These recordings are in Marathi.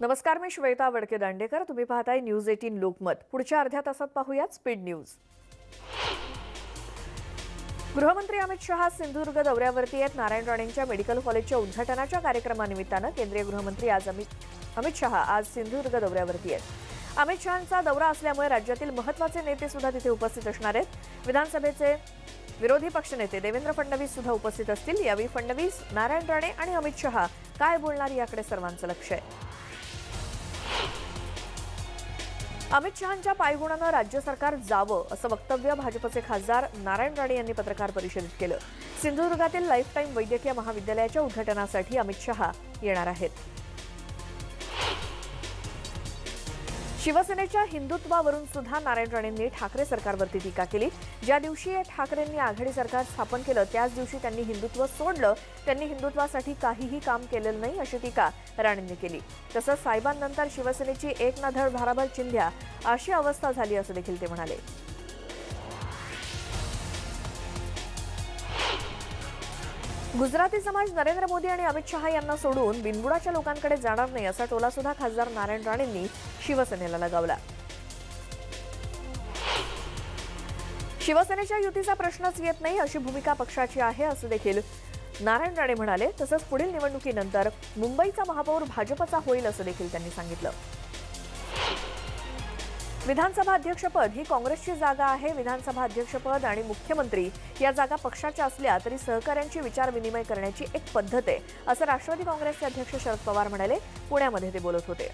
नमस्कार मी श्वेता वडके दांडेकर. तुम्ही पाहताय न्यूज एटीन लोकमत. पुढच्या अर्ध्या तासात पाहूयात स्पीड न्यूज. गृहमंत्री अमित शहा सिंधुदुर्ग दौऱ्यावरती आहेत. नारायण राणेंच्या मेडिकल कॉलेजच्या उद्घाटनाच्या कार्यक्रमानिमित्तानं केंद्रीय गृहमंत्री आज अमित अमित शहा आज सिंधुदुर्ग दौऱ्यावरती आहेत. अमित शहांचा दौरा असल्यामुळे राज्यातील महत्त्वाचे नेते सुद्धा तिथे उपस्थित असणार आहेत. विधानसभेचे विरोधी पक्षनेते देवेंद्र फडणवीस सुद्धा उपस्थित असतील. यावेळी फडणवीस नारायण राणे आणि अमित शहा काय बोलणार याकडे सर्वांचं लक्ष आहे. अमित शहांच्या पायगुणानं राज्य सरकार जावं असं वक्तव्य भाजपचे खासदार नारायण राणे यांनी पत्रकार परिषदेत केलं. सिंधुदुर्गातील लाईफ टाईम वैद्यकीय महाविद्यालयाच्या उद्घाटनासाठी अमित शहा येणार आहेत. शिवसेनेच्या हिंदुत्वावरून सुद्धा नारायण राणेंनी ठाकरे सरकारवरती टीका केली. ज्या दिवशी ठाकरेंनी आघाडी सरकार स्थापन केलं त्याच दिवशी त्यांनी हिंदुत्व सोडलं. त्यांनी हिंदुत्वासाठी काहीही काम केलेलं नाही अशी टीका राणेंनी केली. तसंच साहेबांनंतर शिवसेनेची एक ना धड भाराभर चिंध्या अशी अवस्था झाली असं देखील ते म्हणाले. गुजराती समाज नरेंद्र मोदी आणि अमित शहा यांना सोडून बिनबुडाच्या लोकांकडे जाणार नाही असा टोला सुद्धा खासदार नारायण राणेंनी शिवसेनेला लगावला. शिवसेनेच्या युतीचा प्रश्नच येत नाही अशी भूमिका पक्षाची आहे असं देखील नारायण राणे म्हणाले. तसंच पुढील निवडणुकीनंतर मुंबईचा महापौर भाजपचा होईल असं देखील त्यांनी सांगितलं. विधानसभा अध्यक्षपद ही काँग्रेसची जागा आहे. विधानसभा अध्यक्षपद आणि मुख्यमंत्री या जागा पक्षाच्या असल्या तरी सहकाऱ्यांची विचारविनिमय करण्याची एक पद्धत आहे असं राष्ट्रवादी काँग्रेसचे अध्यक्ष शरद पवार म्हणाले. पुण्यामध्ये ते बोलत होते.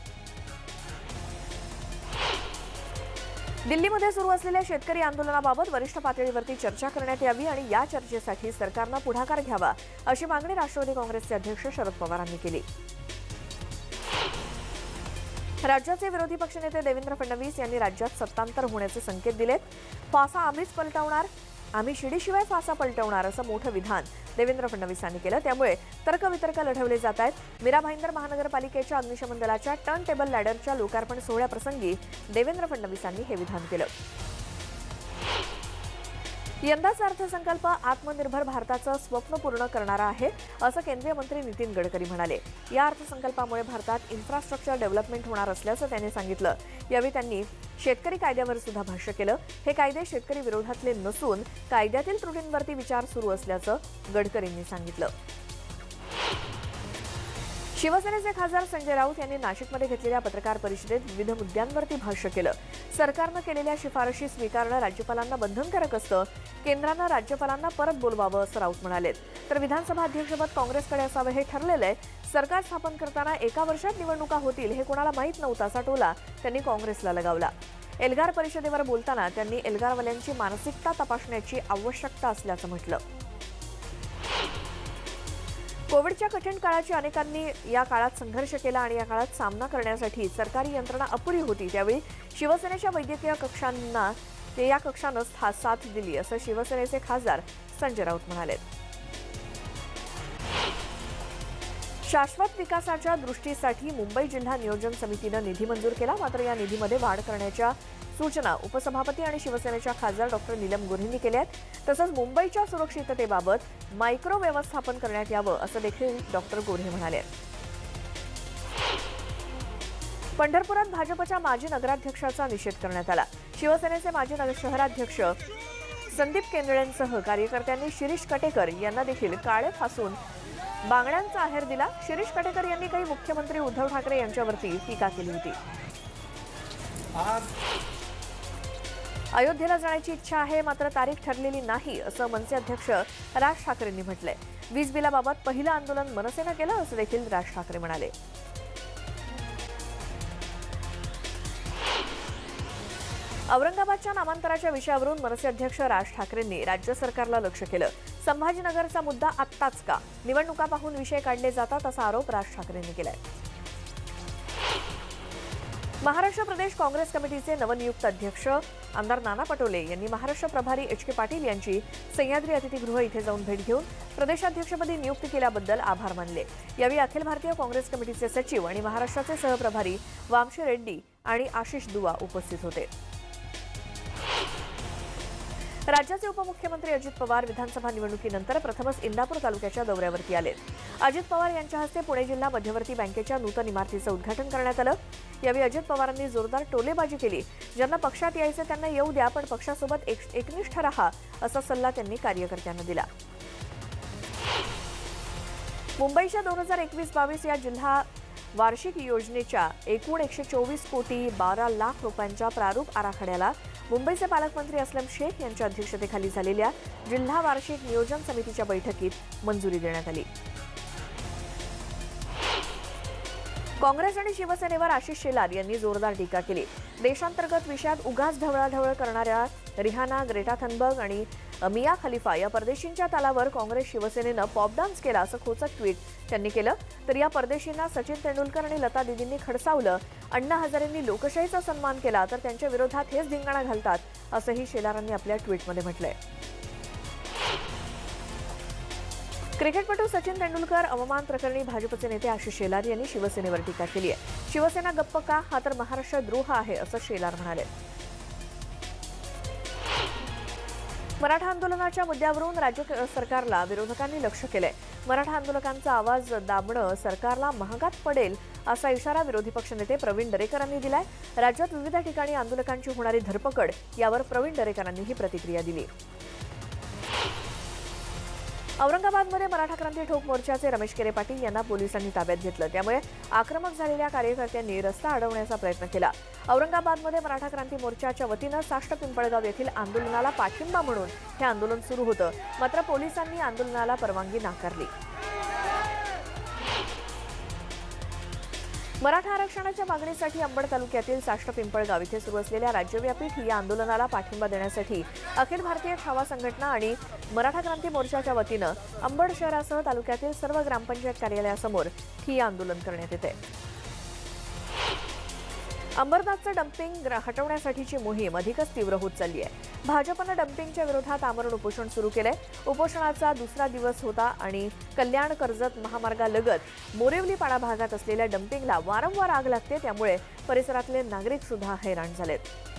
दिल्लीमध्ये सुरू असलेल्या शेतकरी आंदोलनाबाबत वरिष्ठ पातळीवरती चर्चा करण्यात यावी आणि या चर्चेसाठी सरकारनं पुढाकार घ्यावा अशी मागणी राष्ट्रवादी काँग्रेसचे अध्यक्ष शरद पवारांनी केली. राज्याचे विरोधी पक्षनेते देवेंद्र फडणवीस यांनी राज्यात सत्तांतर होण्याचे संकेत दिलेत. फासा आम्हीच पलटवणार आम्ही शिडीशिवाय फासा पलटवणार असं मोठं विधान देवेंद्र फडणवीसांनी केलं. त्यामुळे तर्कवितर्क लढवले जात आहेत. मीरा भाईंदर महानगरपालिकेच्या अग्निशमन दलाच्या टर्न टेबल लॅडरच्या लोकार्पण सोहळ्याप्रसंगी देवेंद्र फडणवीसांनी हे विधान केलं. यंदाचा अर्थसंकल्प आत्मनिर्भर भारताचं स्वप्न पूर्ण करणारा आहे असं केंद्रीय मंत्री नितीन गडकरी म्हणाले. या अर्थसंकल्पामुळे भारतात इन्फ्रास्ट्रक्चर डेव्हलपमेंट होणार असल्याचं त्यांनी सांगितलं. यावेळी त्यांनी शेतकरी कायद्यावर सुद्धा भाष्य केलं. हे कायदे शेतकरी विरोधातले नसून कायद्यातील त्रुटींवरती विचार सुरू असल्याचं गडकरींनी सांगितलं. शिवसेनेचे खासदार संजय राऊत यांनी नाशिकमध्ये घेतलेल्या पत्रकार परिषदेत विविध मुद्द्यांवरती भाष्य केलं. सरकारनं केलेल्या शिफारशी स्वीकारणं राज्यपालांना बंधनकारक असतं केंद्रानं राज्यपालांना परत बोलवावं असं राऊत म्हणालेत. तर विधानसभा अध्यक्षपद काँग्रेसकडे असावं हे ठरलेलं आहे सरकार स्थापन करताना एका वर्षात निवडणुका होतील हे कोणाला माहीत नव्हतं असा टोला त्यांनी काँग्रेसला लगावला. एल्गार परिषदेवर बोलताना त्यांनी एल्गारवाल्यांची मानसिकता तपासण्याची आवश्यकता असल्याचं म्हटलं. कोविडच्या कठीण काळाची अनेकांनी या काळात संघर्ष केला आणि या काळात सामना करण्यासाठी सरकारी यंत्रणा अपुरी होती. त्यावेळी शिवसेनेच्या वैद्यकीय कक्षांना ते या कक्षानं साथ दिली असं शिवसेनेचे खासदार संजय राऊत म्हणाले शाश्वत विकासाच्या दृष्टीसाठी मुंबई जिल्हा नियोजन समितीनं निधी मंजूर केला. मात्र या निधीमध्ये वाढ करण्याच्या सूचना उपसभापती आणि शिवसेनेच्या खासदार डॉक्टर नीलम गोऱ्हेंनी केल्या आहेत. तसंच मुंबईच्या सुरक्षिततेबाबत मायक्रो व्यवस्थापन करण्यात यावं असं देखील डॉक्टर गोऱ्हे म्हणाले पंढरपुरात भाजपच्या माजी नगराध्यक्षाचा निषेध करण्यात आला. शिवसेनेचे माजी शहराध्यक्ष संदीप केंद्रेंसह कार्यकर्त्यांनी शिरीष कटेकर यांना देखील काळे फासून बांगड्यांचा आहेर दिला. शिरीष कटेकर यांनी काही मुख्यमंत्री उद्धव ठाकरे यांच्यावरती टीका केली होती. अयोध्येला जाण्याची इच्छा आहे मात्र तारीख ठरलेली नाही असं मनसे अध्यक्ष राज ठाकरेंनी म्हटलंय. वीज बिलाबाबत पहिलं आंदोलन मनसेनं केलं असं देखील राज ठाकरे म्हणाले. औरंगाबादच्या नामांतराच्या विषयावरून मनसे अध्यक्ष राज ठाकरेंनी राज्य सरकारला लक्ष केलं. संभाजीनगरचा मुद्दा आत्ताच का? निवडणुका पाहून विषय काढले जातात असा आरोप राज ठाकरेंनी केलाय. महाराष्ट्र प्रदेश काँग्रेस कमिटीचे नवनियुक्त अध्यक्ष आमदार नाना पटोले यांनी महाराष्ट्र प्रभारी एच के पाटील यांची सह्याद्री अतिथीगृह इथे जाऊन भेट घेऊन प्रदेशाध्यक्षपदी नियुक्ती केल्याबद्दल आभार मानले. यावेळी अखिल भारतीय काँग्रेस कमिटीचे सचिव आणि महाराष्ट्राचे सहप्रभारी वामशी रेड्डी आणि आशिष दुवा उपस्थित होते. राज्याचे उपमुख्यमंत्री अजित पवार विधानसभा निवडणुकीनंतर प्रथमच इंदापूर तालुक्याच्या दौऱ्यावरती आले अजित पवार यांच्या हस्ते पुणे जिल्हा मध्यवर्ती बँकेच्या नूतन इमारतीचं उद्घाटन करण्यात आलं. यावेळी अजित पवारांनी जोरदार टोलेबाजी केली. ज्यांना पक्षात यायचं त्यांना येऊ द्या पण पक्षासोबत एक- एकनिष्ठ रहा असा सल्ला त्यांनी कार्यकर्त्यांना दिला. मुंबईच्या दोन हजार एकवीस बावीस या जिल्हा वार्षिक योजनेच्या एकूण एकशे चोवीस कोटी बारा लाख रुपयांच्या प्रारूप आराखड्याला मुंबईचे पालकमंत्री असलम शेख यांच्या अध्यक्षतेखाली झालेल्या जिल्हा वार्षिक नियोजन समितीच्या बैठकीत मंजुरी देण्यात आली. काँग्रेस आणि शिवसेनेवर आशिष शेलार यांनी जोरदार टीका केली. देशांतर्गत विषयात उगाच ढवळाढवळ करणाऱ्या रिहाना ग्रेटा थनबर्ग आणि मिया खलिफा या परदेशींच्या तालावर काँग्रेस शिवसेनेनं पॉप डान्स केला असं खोचक ट्विट त्यांनी केलं. तर या परदेशींना सचिन तेंडुलकर आणि लता दिदींनी खडसावलं. अण्णा हजारेंनी लोकशाहीचा सन्मान केला तर त्यांच्या विरोधात हेच धिंगाणा घालतात असंही शेलारांनी आपल्या ट्विटमध्ये म्हटलंय. क्रिकेटपटू सचिन तेंडुलकर अवमान प्रकरणी भाजपचे नेते आशिष शेलार यांनी शिवसेनेवर टीका केली आहे. शिवसेना गप्प का? हा तर महाराष्ट्र द्रोह आहे असं शेलार म्हणाले. मराठा आंदोलनाच्या मुद्द्यावरून राज्य सरकारला विरोधकांनी लक्ष केलंय. मराठा आंदोलकांचा आवाज दाबणं सरकारला महागात पडेल असा इशारा विरोधी पक्षनेते प्रवीण दरेकरांनी दिलाय. राज्यात विविध ठिकाणी आंदोलकांची होणारी धरपकड यावर प्रवीण दरेकरांनी ही प्रतिक्रिया दिली. औरंगाबादमध्ये मराठा क्रांती ठोक मोर्चाचे रमेश केरे पाटील यांना पोलिसांनी ताब्यात घेतलं. त्यामुळे आक्रमक झालेल्या कार्यकर्त्यांनी रस्ता अडवण्याचा प्रयत्न केला. औरंगाबादमध्ये मराठा क्रांती मोर्चाच्या वतीनं साष्ट पिंपळगाव येथील आंदोलनाला पाठिंबा म्हणून हे आंदोलन सुरू होतं. मात्र पोलिसांनी आंदोलनाला परवानगी नाकारली. मराठा आरक्षणाच्या मागणीसाठी अंबड तालुक्यातील साष्ट पिंपळगाव इथे सुरू असलेल्या राज्यव्यापी ठिय्या आंदोलनाला पाठिंबा देण्यासाठी अखिल भारतीय छावा संघटना आणि मराठा क्रांती मोर्चाच्या वतीनं अंबड शहरासह तालुक्यातील सर्व ग्रामपंचायत कार्यालयासमोर ठिय्या आंदोलन करण्यात येते अंबरनाथचं डम्पिंग हटवण्यासाठीची मोहीम अधिकच तीव्र होत चालली आहे. भाजपनं डम्पिंगच्या विरोधात आमरण उपोषण सुरू केलंय. उपोषणाचा दुसरा दिवस होता आणि कल्याण कर्जत महामार्गालगत मोरेवलीपाडा भागात असलेल्या डम्पिंगला वारंवार आग लागते त्यामुळे परिसरातले नागरिक सुद्धा हैराण झालेत.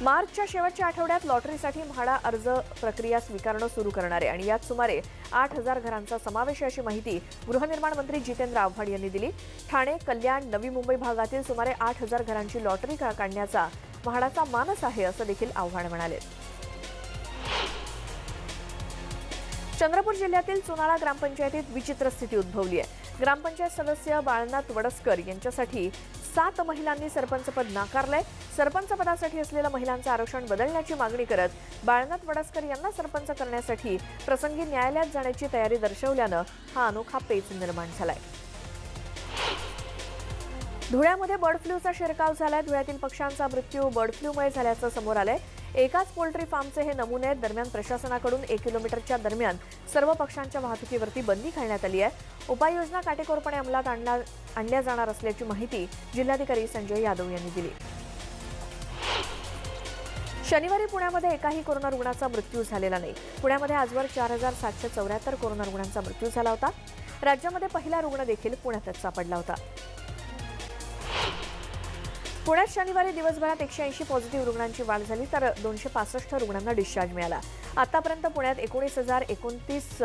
मार्चच्या शेवटच्या आठवड्यात लॉटरीसाठी म्हाडा अर्ज प्रक्रिया स्वीकारणं सुरू करणार आहे. आणि यात सुमारे आठ हजार घरांचा समावेश आहे अशी माहिती गृहनिर्माण मंत्री जितेंद्र आव्हाड यांनी दिली. ठाणे कल्याण नवी मुंबई भागातील सुमारे आठ हजार घरांची लॉटरी का- काढण्याचा म्हाडाचा मानस आहे असं देखील आव्हाड म्हणाले. चंद्रपूर जिल्ह्यातील चुनाळा ग्रामपंचायतीत विचित्र स्थिती उद्भवली आहे. ग्रामपंचायत सदस्य बाळनाथ वडसकर यांच्यासाठी सात महिलांनी सरपंचपद नाकारलंय. सरपंच पदासाठी असलेलं महिलांचं आरक्षण बदलण्याची मागणी करत बाळनाथ वडसकर यांना सरपंच करण्यासाठी प्रसंगी न्यायालयात जाण्याची तयारी दर्शवल्यानं हा अनोखा पेच निर्माण झालाय. धुळ्यामध्ये बर्ड फ्लूचा शिरकाव झालाय. धुळ्यातील पक्ष्यांचा मृत्यू बर्ड फ्लूमुळे झाल्याचं समोर आलंय. एकाच पोल्ट्री फार्मचे हे नमुने आहेत दरम्यान प्रशासनाकडून एक किलोमीटरच्या दरम्यान सर्व पक्षांच्या वाहतुकीवरती बंदी घालण्यात आली आहे. उपाययोजना काटेकोरपणे अंमलात आणला आणल्या जाणार असल्याची माहिती जिल्हाधिकारी संजय यादव यांनी दिली. शनिवारी पुण्यामध्ये एकाही कोरोना रुग्णाचा मृत्यू झालेला नाही. पुण्यामध्ये आजवर चार हजार सातशे चौऱ्याहत्तर कोरोना रुग्णांचा मृत्यू झाला होता. राज्यामध्ये पहिला रुग्ण देखील पुण्यातच सापडला होता. पुण्यात शनिवारी दिवसभरात एकशे ऐंशी पॉझिटिव्ह रुग्णांची वाढ झाली तर दोनशे पासष्ट रुग्णांना डिस्चार्ज मिळाला. आतापर्यंत पुण्यात एकोणीस हजार एकोणतीस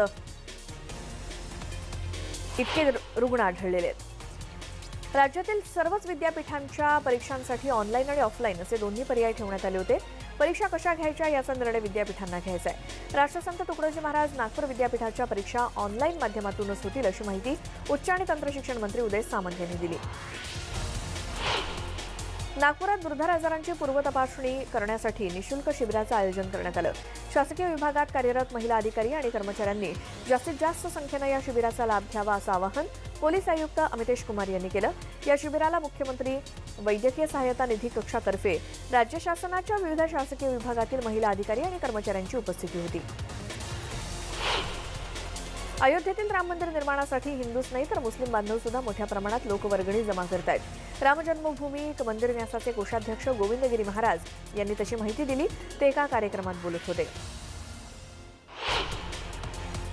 इतके रु- रुग्ण आढळलेले आहेत. राज्यातील सर्वच विद्यापीठांच्या परीक्षांसाठी ऑनलाईन आणि ऑफलाईन असे दोन्ही पर्याय ठेवण्यात आले होते. परीक्षा कशा घ्यायच्या याचा निर्णय विद्यापीठांना घ्यायचा आहे. राष्ट्रसंत तुकडोजी महाराज नागपूर विद्यापीठाच्या परीक्षा ऑनलाईन माध्यमातूनच होतील अशी माहिती उच्च आणि तंत्रशिक्षण मंत्री उदय सामंत यांनी दिली. नागपुरात दुर्धर आजारांची पूर्वतपासणी करण्यासाठी निशुल्क शिबिराचं आयोजन करण्यात आलं. शासकीय विभागात कार्यरत महिला अधिकारी आणि कर्मचाऱ्यांनी जास्तीत जास्त संख्येनं या शिबिराचा लाभ घ्यावा असं आवाहन पोलीस आयुक्त अमितेश कुमार यांनी केलं. या शिबिराला मुख्यमंत्री वैद्यकीय सहाय्यता निधी कक्षातर्फे राज्य शासनाच्या विविध शासकीय विभागातील महिला अधिकारी आणि कर्मचाऱ्यांची उपस्थिती होती. अयोध्येतील राम मंदिर निर्माणासाठी हिंदूच नाही तर मुस्लिम बांधव सुद्धा मोठ्या प्रमाणात लोकवर्गणी जमा करत आहेत रामजन्मभूमी मंदिर न्यासाचे कोषाध्यक्ष गोविंदगिरी महाराज यांनी तशी माहिती दिली. ते एका कार्यक्रमात बोलत होते.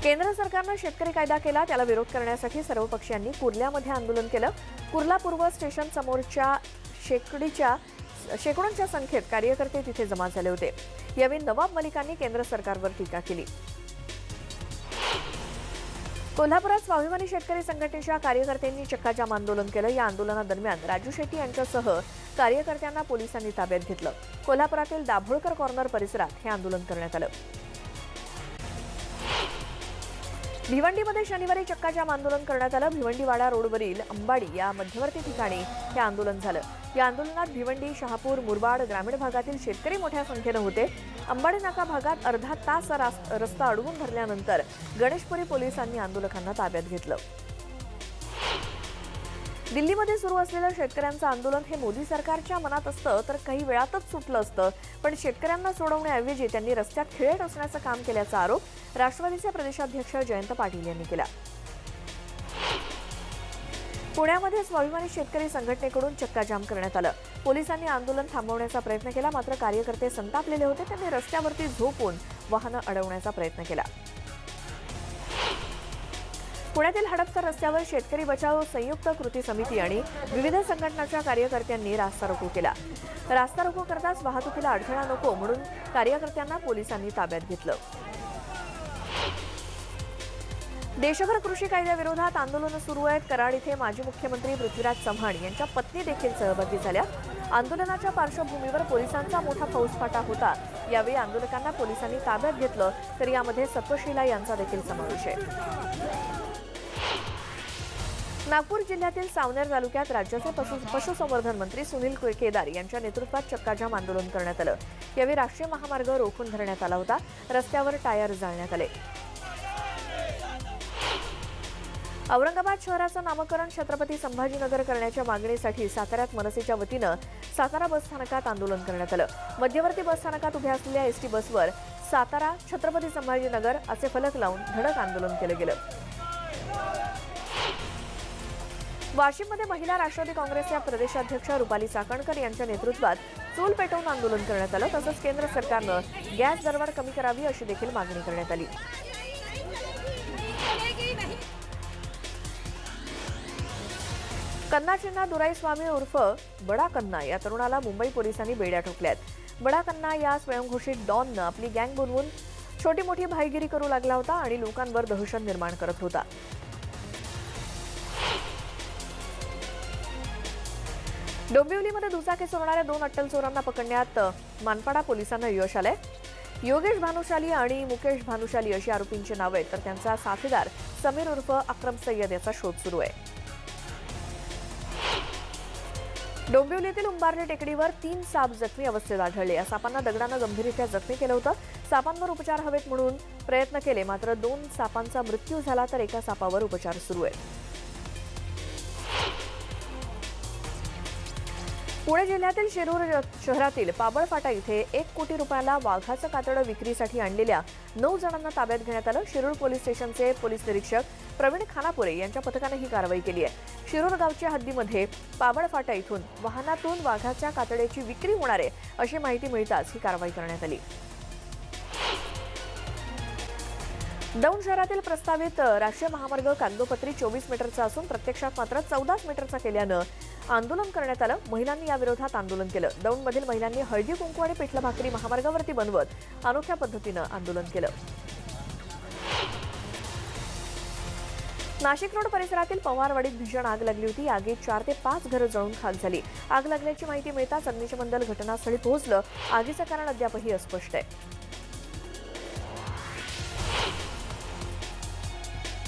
केंद्र सरकारनं शेतकरी कायदा केला त्याला विरोध करण्यासाठी सर्व पक्षीयांनी कुर्ल्यामध्ये आंदोलन केलं. कुर्ला पूर्व स्टेशन समोरच्या शेकडीच्या शेकडोंच्या संख्येत कार्यकर्ते तिथे जमा झाले होते. यावेळी नवाब मलिकांनी केंद्र सरकारवर टीका केली. कोल्हापुरात स्वाभिमानी शेतकरी संघटनेच्या कार्यकर्त्यांनी चक्काजाम आंदोलन केलं. या आंदोलनादरम्यान राजू शेट्टी यांच्यासह कार्यकर्त्यांना पोलिसांनी ताब्यात घेतलं. कोल्हापुरातील दाभोळकर कॉर्नर परिसरात हे आंदोलन करण्यात आलं. भिवंडीमध्ये शनिवारी चक्काजाम आंदोलन करण्यात आलं. भिवंडीवाडा रोडवरील अंबाडी या मध्यवर्ती ठिकाणी हे आंदोलन झालं. या आंदोलनात भिवंडी शहापूर मुरबाड ग्रामीण भागातील शेतकरी मोठ्या संख्येनं होते. अंबाडी नाका भागात अर्धा तास रास- रस्ता अडवून धरल्यानंतर गणेशपुरी पोलिसांनी आंदोलकांना ताब्यात घेतलं. दिल्लीमध्ये सुरू असलेलं शेतकऱ्यांचं आंदोलन हे मोदी सरकारच्या मनात असतं तर काही वेळातच सुटलं असतं. पण शेतकऱ्यांना सोडवण्याऐवजी त्यांनी रस्त्यात खिळे टोचण्याचं काम केल्याचा आरोप राष्ट्रवादीचे प्रदेशाध्यक्ष जयंत पाटील यांनी केला. पुण्यामध्ये स्वाभिमानी शेतकरी संघटनेकडून चक्काजाम करण्यात आलं. पोलिसांनी आंदोलन थांबवण्याचा प्रयत्न केला मात्र कार्यकर्ते संतापलेले होते त्यांनी रस्त्यावरती झोपून वाहनं अडवण्याचा प्रयत्न केला. पुण्यातील हडपसर रस्त्यावर शेतकरी बचाव संयुक्त कृती समिती आणि विविध संघटनांच्या कार्यकर्त्यांनी रास्ता रोको केला. रास्ता रोको करताच वाहतुकीला अडथळा नको म्हणून कार्यकर्त्यांना पोलिसांनी ताब्यात घेतलं. देशभर कृषी कायद्याविरोधात आंदोलनं सुरू आहेत. कराड इथे माजी मुख्यमंत्री पृथ्वीराज चव्हाण यांच्या पत्नी देखील सहभागी झाल्या. आंदोलनाच्या पार्श्वभूमीवर पोलिसांचा मोठा फौजफाटा होता. यावेळी आंदोलकांना पोलिसांनी ताब्यात घेतलं तर यामध्ये सत्वशिला यांचा देखील समावेश आहे. नागपूर जिल्ह्यातील सावनेर तालुक्यात राज्याचे पशु पशुसंवर्धन मंत्री सुनील केदार यांच्या नेतृत्वात चक्काजाम आंदोलन करण्यात आलं. यावेळी राष्ट्रीय महामार्ग रोखून धरण्यात आला होता. रस्त्यावर टायर जाळण्यात आले. औरंगाबाद शहराचं नामकरण छत्रपती संभाजीनगर करण्याच्या मागणीसाठी साताऱ्यात मनसेच्या वतीनं सातारा बस स्थानकात आंदोलन करण्यात आलं. मध्यवर्ती बस स्थानकात उभ्या असलेल्या एसटी बसवर सातारा छत्रपती संभाजीनगर असे फलक लावून धडक आंदोलन केलं गेलं. वाशिममध्ये महिला राष्ट्रवादी काँग्रेसच्या प्रदेशाध्यक्ष रुपाली चाकणकर यांच्या नेतृत्वात चूल पेटवून आंदोलन करण्यात आलं तसंच केंद्र सरकारनं गॅस दरवाढ कमी करावी अशी देखील मागणी करण्यात आली. कन्ना चिन्हा दुराई स्वामी उर्फ बडा कन्ना या तरुणाला मुंबई पोलिसांनी बेड्या ठोकल्यात. बडा कन्ना या स्वयंघोषित डॉननं आपली गँग बनवून छोटी मोठी भाईगिरी करू लागला होता आणि लोकांवर दहशत निर्माण करत होता. डोंबिवलीमध्ये दुचाकी चोरणाऱ्या दोन अट्टल चोरांना पकडण्यात मानपाडा पोलिसांना यश आलंय. योगेश भानुशाली आणि मुकेश भानुशाली अशी आरोपींची नावं आहेत तर त्यांचा साथीदार समीर उर्फ अक्रम सय्यद याचा शोध सुरू आहे. डोंबिवलीतील उंबारणे टेकडीवर तीन साप जखमी अवस्थेत आढळले. या सापांना दगडानं गंभीररित्या जखमी केलं होतं. सापांवर उपचार हवेत म्हणून प्रयत्न केले मात्र दोन सापांचा मृत्यू झाला तर एका सापावर उपचार सुरू आहे. पुणे जिल्ह्यातील शिरूर शहरातील पाबळ फाटा इथे एक कोटी रुपयाला वाघाचं कातडं विक्रीसाठी आणलेल्या नऊ जणांना ताब्यात घेण्यात आलं. शिरूर पोलीस स्टेशनचे पोलीस निरीक्षक प्रवीण खानापुरे यांच्या पथकानं ही कारवाई केली आहे. शिरूर गावच्या हद्दीमध्ये पाबळफाटा इथून वाहनातून वाघाच्या कातड्याची विक्री होणार आहे अशी माहिती मिळताच ही कारवाई करण्यात आली. दौंड शहरातील प्रस्तावित राष्ट्रीय महामार्ग कागदोपत्री चोवीस मीटरचा असून प्रत्यक्षात मात्र चौदाच मीटरचा केल्यानं आंदोलन करण्यात आलं. महिलांनी या विरोधात आंदोलन केलं. दौंडमधील महिलांनी हळदी कुंकू आणि पिठलं भाकरी महामार्गावरती बनवत अनोख्या पद्धतीनं आंदोलन केलं. नाशिक रोड परिसरातील पवारवाडीत भीषण आग लागली होती. आगीत चार ते पाच घरं जळून खाक झाली. आग लागल्याची माहिती मिळताच अग्निशमन दल घटनास्थळी पोहोचलं. आगीचं कारण अद्यापही अस्पष्ट आहे.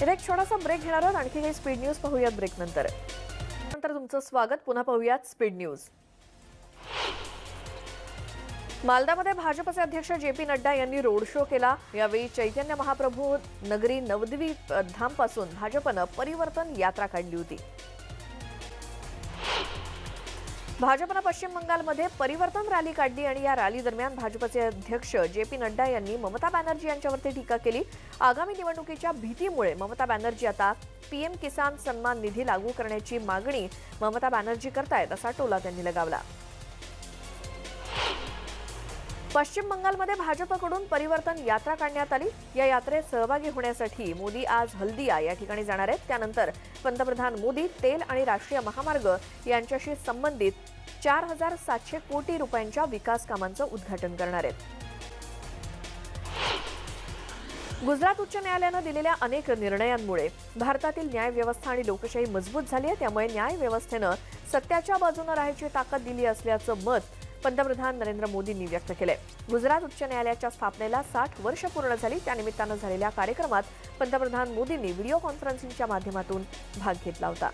इथे एक छोटासा ब्रेक घेणार आहोत. आणखी काही स्पीड न्यूज पाहूयात ब्रेक नंतर. नमस्कार तुमचं स्वागत. पुन्हा पाहूयात स्पीड न्यूज मालदामध्ये भाजपचे अध्यक्ष जे पी नड्डा यांनी रोड शो केला. यावेळी चैतन्य महाप्रभू नगरी नवद्वीप धामपासून भाजपनं परिवर्तन यात्रा काढली होती. भाजपनं पश्चिम बंगालमध्ये परिवर्तन रॅली काढली आणि या रॅली दरम्यान भाजपचे अध्यक्ष जे पी नड्डा यांनी ममता बॅनर्जी यांच्यावरती टीका केली. आगामी निवडणुकीच्या भीतीमुळे ममता बॅनर्जी आता पीएम किसान सन्मान निधी लागू करण्याची मागणी ममता बॅनर्जी करतायत असा टोला त्यांनी लगावला. पश्चिम बंगालमध्ये भाजपकडून परिवर्तन यात्रा काढण्यात आली. या यात्रेत सहभागी होण्यासाठी मोदी आज हल्दिया या ठिकाणी जाणार आहेत. त्यानंतर पंतप्रधान मोदी तेल आणि राष्ट्रीय महामार्ग यांच्याशी संबंधित चार हजार सातशे कोटी रुपयांच्या विकास कामांचं उद्घाटन करणार आहेत. गुजरात उच्च न्यायालयानं दिलेल्या अनेक निर्णयांमुळे भारतातील न्यायव्यवस्था आणि लोकशाही मजबूत झाली आहे. त्यामुळे न्यायव्यवस्थेनं सत्याच्या बाजूनं राहायची ताकद दिली असल्याचं मत पंतप्रधान नरेंद्र मोदींनी व्यक्त केले. गुजरात उच्च न्यायालयाच्या स्थापनेला साठ वर्ष पूर्ण झाली. त्यानिमित्तानं झालेल्या कार्यक्रमात पंतप्रधान मोदींनी व्हिडिओ कॉन्फरन्सिंगच्या माध्यमातून भाग घेतला होता.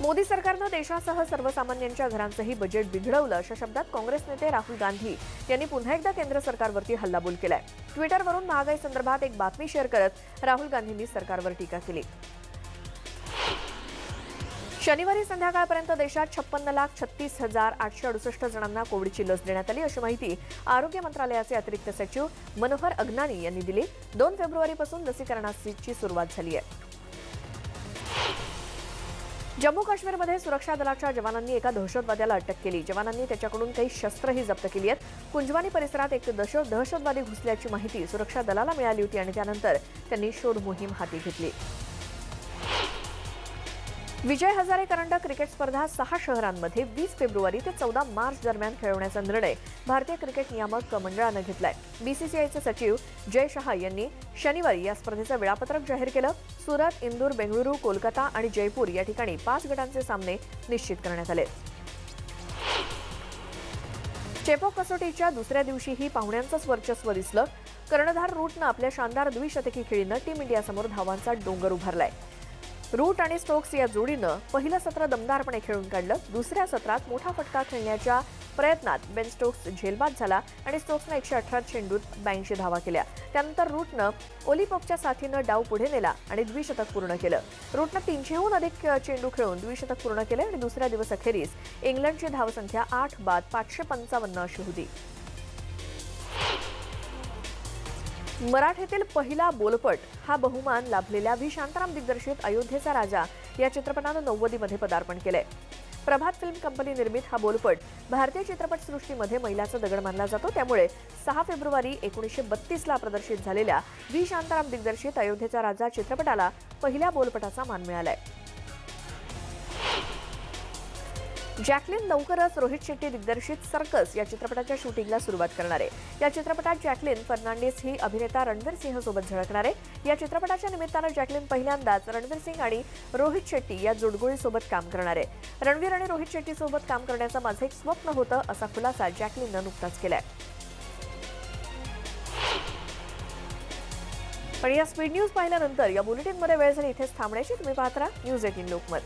मोदी सरकारनं देशासह सर्वसामान्यांच्या घरांचंही बजेट बिघडवलं अशा शब्दात काँग्रेस नेते राहुल गांधी यांनी पुन्हा एकदा केंद्र सरकारवरती हल्लाबोल केलाय. ट्विटरवरून महागाई संदर्भात एक बातमी शेअर करत राहुल गांधींनी सरकारवर टीका केली. शनिवारी संध्याकाळपर्यंत देशात छप्पन्न लाख छत्तीस हजार आठशे अडुसष्ट जणांना कोविडची लस देण्यात आली. अशी माहिती आरोग्य मंत्रालयाचे अतिरिक्त सचिव मनोहर अग्नानी यांनी दिली. दोन फेब्रुवारीपासून लसीकरणाची सुरुवात झाली आहे. जम्मू काश्मीरमध्ये सुरक्षा दलाच्या जवानांनी एका दहशतवाद्याला अटक केली. जवानांनी त्याच्याकडून काही शस्त्रही जप्त केली आहेत. कुंजवानी परिसरात एक दश दहशतवादी घुसल्याची माहिती सुरक्षा दलाला मिळाली होती आणि त्यानंतर त्यांनी शोध मोहीम हाती घेतली. विजय हजारे करंडक क्रिकेट स्पर्धा सहा शहरांमध्ये वीस फेब्रुवारी ते चौदा मार्च दरम्यान खेळवण्याचा निर्णय भारतीय क्रिकेट नियामक मंडळानं घेतलाय. बीसीसीआयचे सचिव जय शहा यांनी शनिवारी या स्पर्धेचं वेळापत्रक जाहीर केलं. सुरत इंदूर बेंगळुरू कोलकाता आणि जयपूर या ठिकाणी पाच गटांचे सामने निश्चित करण्यात आले. चेपॉक कसोटीच्या दुसऱ्या दिवशीही पाहुण्यांचंच वर्चस्व दिसलं. कर्णधार रूटनं आपल्या शानदार द्विशतकी खेळीनं टीम इंडियासमोर धावांचा डोंगर उभारलाय. रूट आणि स्टोक्स या जोडीनं पहिलं सत्र दमदारपणे खेळून काढलं. दुसऱ्या सत्रात मोठा फटका खेळण्याच्या प्रयत्नात बेन स्टोक्स झेलबाद झाला आणि स्टोक्सनं एकशे अठरा चेंडूत ब्याऐंशी धावा केल्या. त्यानंतर रूटनं ओलिपॉपच्या साथीनं डाव पुढे नेला आणि द्विशतक पूर्ण केलं. रूटनं तीनशेहून अधिक चेंडू खेळून द्विशतक पूर्ण केले आणि दुसऱ्या दिवस अखेरीस इंग्लंडची धावसंख्या आठ बाद पाचशे पंचावन्न अशी होती. मराठीतील पहिला बोलपट हा बहुमान लाभलेल्या व्ही शांताराम दिग्दर्शित अयोध्येचा राजा या चित्रपटानं नव्वदीमध्ये पदार्पण केलंय. प्रभात फिल्म कंपनी निर्मित हा बोलपट भारतीय चित्रपटसृष्टीमध्ये मैलाचा दगड मानला जातो. त्यामुळे सहा फेब्रुवारी एकोणीसशे बत्तीसला प्रदर्शित झालेल्या व्ही शांताराम दिग्दर्शित अयोध्येचा राजा चित्रपटाला पहिल्या बोलपटाचा मान मिळालाय. जॅकलिन लवकरच रोहित शेट्टी दिग्दर्शित सर्कस या चित्रपटाच्या शूटिंगला सुरुवात करणार आहे. या चित्रपटात जॅकलिन फर्नांडिस ही अभिनेता रणवीर सिंह सोबत झळकणार आहे. या चित्रपटाच्या निमित्तानं जॅकलिन पहिल्यांदाच रणवीर सिंग आणि रोहित शेट्टी या जोडगोळीसोबत काम करणार आहे. रणवीर आणि रोहित शेट्टीसोबत काम करण्याचं माझं एक स्वप्न होतं असा खुलासा जॅकलिननं नुकताच केलाय. पण या स्पीड न्यूज पाहिल्यानंतर या बुलेटिनमध्ये वेळ झाली. इथेच थांबण्याची तुम्ही पाहत राहा. News eighteen Lokmat.